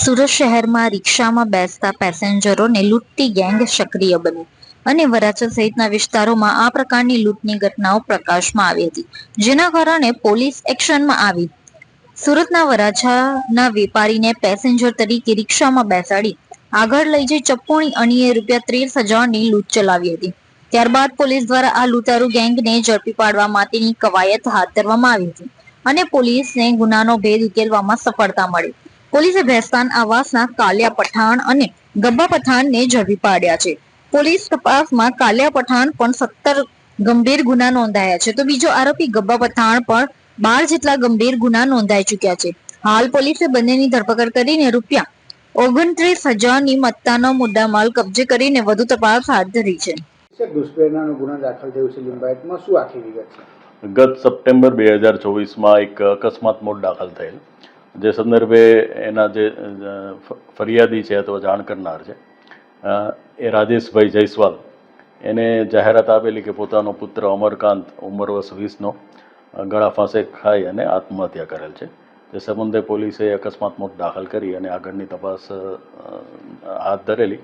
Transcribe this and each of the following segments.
સુરત શહેરમાં રિક્ષામાં બેસતા પેસેન્જરોને લૂંટતી ગેંગ સક્રિય બની અને વરાછા સહિતના વિસ્તારોમાં આ પ્રકારની લૂંટની ઘટનાઓ પ્રકાશમાં આવી હતી, જેના કારણે પોલીસ એક્શનમાં આવી. સુરતના વરાછાના વેપારીને પેસેન્જર તરીકે રિક્ષામાં બેસાડી આગળ લઈ જઈ ચપ્પોની અણીએ રૂપિયા ત્રીસ હજારની લૂંટ ચલાવી હતી. ત્યારબાદ પોલીસ દ્વારા આ લૂંટારૂ ગેંગને ઝડપી પાડવા માટેની કવાયત હાથ ધરવામાં આવી હતી અને પોલીસને ગુનાનો ભેદ ઉકેલવામાં સફળતા મળી. પોલીસે ભેસ્તાન આવાસના કાલિયા પઠાણ અને ગબ્બા પઠાણને ઝડપી પાડ્યા છે. પોલીસ તપાસમાં કાલિયા પઠાણ પણ સત્તર ગંભીર ગુના નોંધાયા છે. તો બીજો આરોપી ગબ્બા પઠાણ પણ બાર જેટલા ગંભીર ગુના નોંધાઈ ચુક્યા છે. હાલ પોલીસે બંનેની ધરપકડ કરીને રૂપિયા ઓગણત્રીસ હજારની મત્તાનો મુદ્દામાલ કબજે કરીને વધુ તપાસ હાથ ધરી છે દુષ્પ્રેરણાનો ગુનો દાખલ થયો છે લિંબાયતમાં. શું આખી વિગત છે? ગત સપ્ટેમ્બર બે હજાર ચોવીસમાં એક અકસ્માત મોત દાખલ થયેલ. જે સંદર્ભે એના જે ફરિયાદી છે અથવા જાણ કરનાર છે એ રાજેશભાઈ જયસ્વાલ. એને જાહેરાત આપેલી કે પોતાનો પુત્ર અમરકાંત ઉંમર વર્ષ વીસનો ગળા ફાંસે ખાઈ અને આત્મહત્યા કરેલ છે. તે સંબંધે પોલીસે અકસ્માત મોત દાખલ કરી અને આગળની તપાસ હાથ ધરેલી.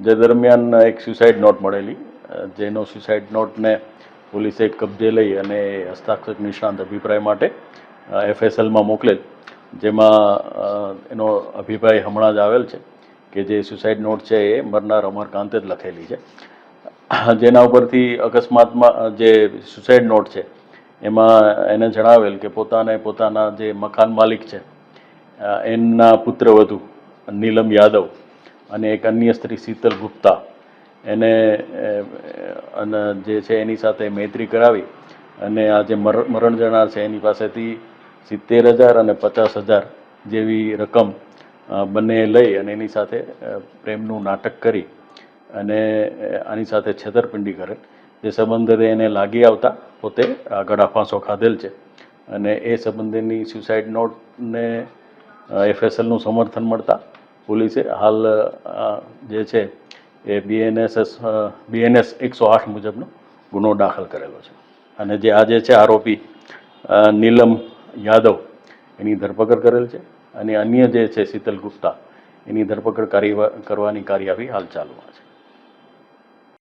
જે દરમિયાન એક સુસાઇડ નોટ મળેલી. જેનો સુસાઇડ નોટને પોલીસે કબજે લઈ અને હસ્તાક્ષર નિષ્ણાંત અભિપ્રાય માટે એફએસએલમાં મોકલેલ. જેમાં એનો અભિપ્રાય હમણાં જ આવેલ છે કે જે સુસાઇડ નોટ છે એ મરનાર અમરકાંતે જ લખેલી છે. જેના ઉપરથી અકસ્માતમાં જે સુસાઇડ નોટ છે, એમાં એને જણાવેલ કે પોતાને પોતાના જે મકાન માલિક છે એમના એમના પુત્રવધુ નીલમ યાદવ અને એક અન્ય સ્ત્રી શીતલ ગુપ્તા, એને અને જે છે એની સાથે મૈત્રી કરાવી અને આ જે મર, મરણ જનાર છે એની પાસેથી સિત્તેર હજાર અને પચાસ હજાર જેવી રકમ બંને લઈ અને એની સાથે પ્રેમનું નાટક કરી અને આની સાથે છેતરપિંડી કરેલ જે સંબંધે એને લાગી આવતા પોતે ગળા ફાંસો ખાધેલ છે અને એ સંબંધેની સુસાઇડ નોટને એફએસએલનું સમર્થન મળતા પોલીસે હાલ જે છે એ બીએનએસએસ બીએનએસ એકસો આઠ મુજબનો ગુનો દાખલ કરેલો છે. અને જે આજે છે આરોપી નીલમ યાદવ એની ધરપકડ કરેલ છે અને અન્ય જે છે શીતલ ગુપ્તા એની ધરપકડ કરવાની કાર્યવાહી હાલ ચાલુમાં છે.